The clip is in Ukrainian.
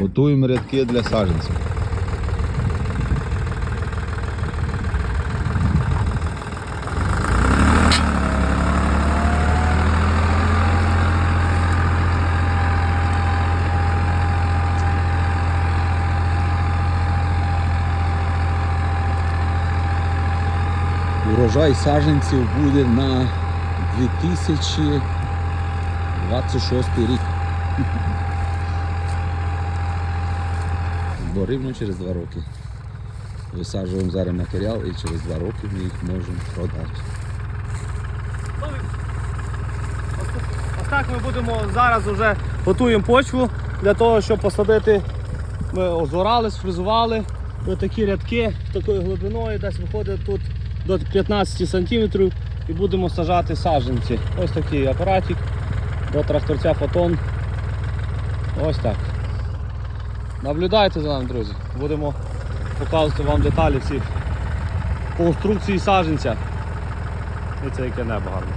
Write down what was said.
Готуємо рядки для саджанців. Урожай саджанців буде на 2026 рік. Бо рівно через два роки. Висаджуємо зараз матеріал і через два роки ми їх можемо продати. Ось так ми будемо зараз вже готуємо почву для того, щоб посадити. Ми озорали, сфризували ось такі рядки такою глибиною, десь виходить тут до 15 см і будемо сажати саджанці. Ось такий апаратик до тракторця фотон. Ось так. Наблюдайте за нами, друзі. Будемо показувати вам деталі всіх конструкції саджанця. І це яке небо гарне.